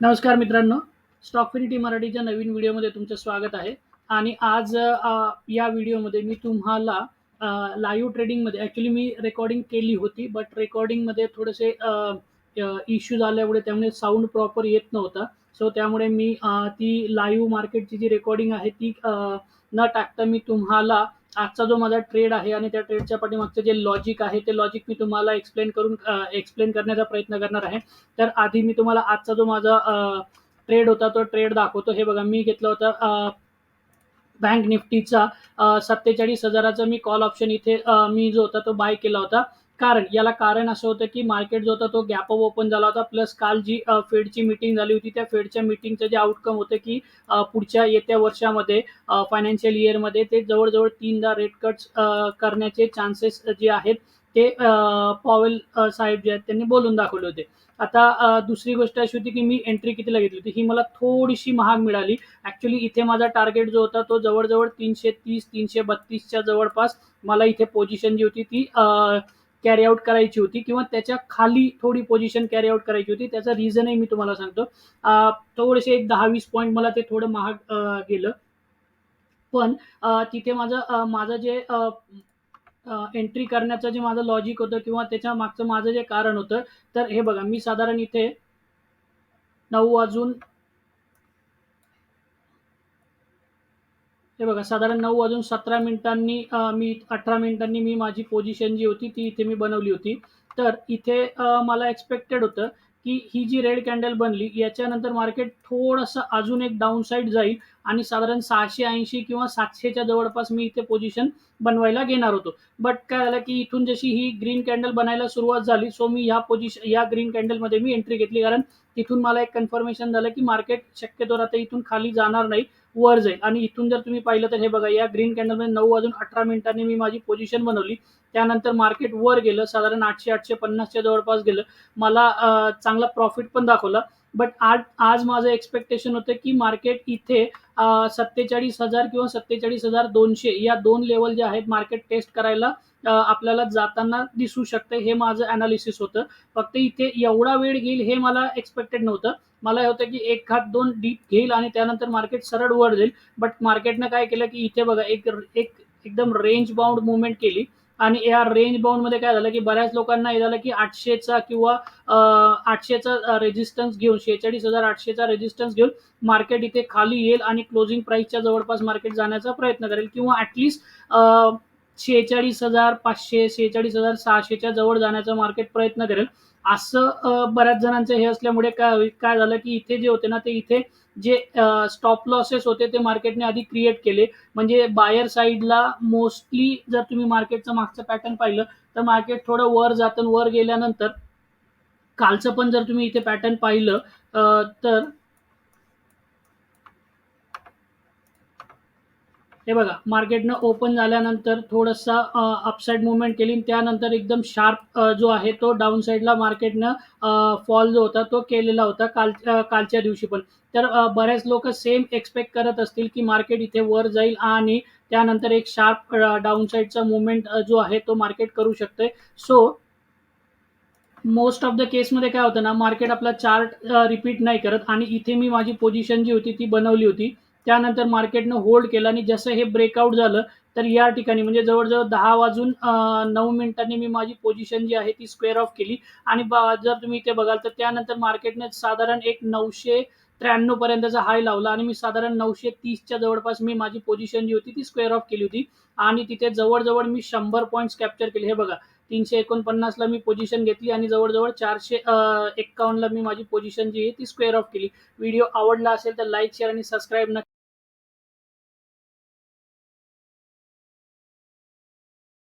नमस्कार मित्रांनो. स्टॉकफिनिटी मराठीच्या नवीन व्हिडिओमध्ये तुमचं स्वागत आहे. आणि आज अ, या व्हिडिओमध्ये मी तुम्हाला लाईव्ह ट्रेडिंगमध्ये ॲक्च्युली मी रेकॉर्डिंग केली होती बट रेकॉर्डिंगमध्ये थोडेसे इश्यू झाल्यामुळे त्यामुळे साऊंड प्रॉपर येत नव्हता. सो त्यामुळे मी अ, ती लाईव्ह मार्केटची जी रेकॉर्डिंग आहे ती न टाकता मी तुम्हाला आजचा जो माझा ट्रेड आहे आणि त्या ट्रेडच्या पाठीमागचं जे लॉजिक आहे ते लॉजिक मी तुम्हाला एक्सप्लेन करून एक्सप्लेन करण्याचा प्रयत्न करणार आहे. तर आधी मी तुम्हाला आजचा जो माझा ट्रेड होता तो ट्रेड दाखवतो. हे बघा मी घेतला होता बँक निफ्टीचा सत्तेचाळीस हजाराचा मी कॉल ऑप्शन इथे मी जो होता तो बाय केला होता. कारण याला कारण असं होतं की मार्केट जो होता तो गॅप ओपन झाला होता. प्लस काल जी फेडची मीटिंग झाली होती त्या फेडच्या मीटिंगचं जे आउटकम होतं की पुढच्या येत्या वर्षामध्ये फायनान्शियल इयरमध्ये ते जवळजवळ तीनदा रेट कट्स करण्याचे चान्सेस जे आहेत ते पॉवेल साहेब जे आहेत त्यांनी बोलून दाखवले होते. आता दुसरी गोष्ट अशी होती की मी एंट्री कितीला घेतली होती ही मला थोडीशी महाग मिळाली. ॲक्च्युली इथे माझा टार्गेट जो होता तो जवळजवळ तीनशे तीस तीनशे बत्तीसच्या जवळपास मला इथे पोझिशन जी होती ती कॅरी आउट करायची होती किंवा त्याच्याखाली थोडी पोझिशन कॅरी आउट करायची होती. त्याचं रिझनही मी तुम्हाला सांगतो. थोडेसे एक दहा वीस पॉईंट मला ते थोडं महाग गेलं. पण तिथे माझं माझं जे एंट्री करण्याचं जे माझं लॉजिक होतं किंवा त्याच्या मागचं माझं जे कारण होतं तर हे बघा मी साधारण इथे नऊ वाजून हे बघा साधारण नऊ वाजून सतरा मिनिटांनी मी अठरा मिनिटांनी मी माझी पोझिशन जी होती ती इथे मी बनवली होती. तर इथे मला एक्सपेक्टेड होतं की ही जी रेड कॅन्डल बनली याच्यानंतर मार्केट थोडंसं अजून एक डाऊन साईड जाईल आणि साधारण सहाशे ऐंशी किंवा सातशेच्या जवळपास मी इथे पोझिशन बनवायला घेणार होतो. बट काय झालं की इथून जशी ही ग्रीन कॅन्डल बनायला सुरुवात झाली सो मी ह्या पोझिशन या ग्रीन कॅन्डलमध्ये मी एंट्री घेतली. कारण तिथून मला एक कन्फर्मेशन झालं की मार्केट शक्यतो आता इथून खाली जाणार नाही. वर जाईल. आणि इथून जर तुम्ही पाहिलं तर हे बघा या ग्रीन कॅन्डलमध्ये नऊ वाजून अठरा मिनिटांनी मी माझी पोझिशन बनवली. त्यानंतर मार्केट वर गेलं साधारण आठशे आठशे पन्नासच्या जवळपास गेलं. मला चांगला प्रॉफिट पण दाखवला. बट आज आज माझं एक्सपेक्टेशन होतं की मार्केट इथे सत्तेचाळीस हजार किंवा सत्तेचाळीस हजार दोनशे या दोन लेवल जे आहेत मार्केट टेस्ट करायला आपल्याला जाताना दिसू शकतं. हे माझं अनालिसिस होतं. फक्त इथे एवढा वेळ घेईल हे मला एक्सपेक्टेड नव्हतं. मला हे होतं की एक हात दोन डीप घेईल आणि त्यानंतर मार्केट सरळ वर जाईल. बट मार्केटनं काय केलं की इथे बघा एक एक एकदम रेंज बाउंड मुवमेंट केली. आणि या रेंज बाउंडमध्ये काय झालं की बऱ्याच लोकांना हे झालं की आठशेचा किंवा आठशेचा रेजिस्टन्स घेऊन शेहेचाळीस हजार आठशेचा रेजिस्टन्स घेऊन मार्केट इथे खाली येईल आणि क्लोजिंग प्राईसच्या जवळपास मार्केट जाण्याचा प्रयत्न करेल किंवा ॲटलिस्ट शेहेचाळीस हजार पाचशे शेहेचाळीस हजार सहाशेच्या जवळ जाण्याचा मार्केट प्रयत्न करेल. असं बऱ्याच जणांचं हे असल्यामुळे काय काय झालं की इथे जे होते ना ते इथे जे स्टॉप लॉसेस होते ते मार्केटने आधी क्रिएट केले. म्हणजे बायर साईडला मोस्टली जर तुम्ही मार्केटचं मागचं पॅटर्न पाहिलं तर मार्केट थोडं वर जातं वर गेल्यानंतर कालचं पण जर तुम्ही इथे पॅटर्न पाहिलं तर हे बघा मार्केटनं ओपन झाल्यानंतर थोडंसं अपसाईड मुवमेंट केली. त्यानंतर एकदम शार्प जो आहे तो डाऊन साईडला मार्केटनं फॉल जो होता तो केलेला होता काल कालच्या दिवशी पण. तर बऱ्याच बरेच लोक सेम एक्सपेक्ट करत असतील की मार्केट इथे वर जाईल आणि त्यानंतर एक शार्प डाऊन साईडचा मुवमेंट जो आहे तो मार्केट करू शकते सो मोस्ट ऑफ द केसमध्ये काय होतं ना मार्केट आपला चार्ट रिपीट नाही करत. आणि इथे मी माझी पोझिशन जी होती ती बनवली होती. त्यानंतर मार्केटनं होल्ड केलं आणि जसं हे ब्रेकआउट झालं तर या ठिकाणी म्हणजे जवळजवळ दहा वाजून नऊ मिनिटांनी मी माझी पोझिशन जी आहे ती स्क्वेअर ऑफ केली. आणि जर तुम्ही इथे बघाल तर त्यानंतर मार्केटने साधारण एक नऊशे त्र्याण्णव पर्यंतचा हाय लावला आणि मी साधारण नऊशे तीसच्या जवळपास मी माझी पोझिशन जी होती ती स्क्वेअर ऑफ केली होती. आणि तिथे जवळजवळ मी शंभर पॉईंट्स कॅप्चर केले. हे बघा तीनशे एकोणपन्नासला मी पोझिशन घेतली आणि जवळजवळ चारशे एक्कावन्नला मी माझी पोझिशन जी आहे ती स्क्वेअर ऑफ केली. व्हिडिओ आवडला असेल तर लाईक शेअर आणि सबस्क्राईब नक्की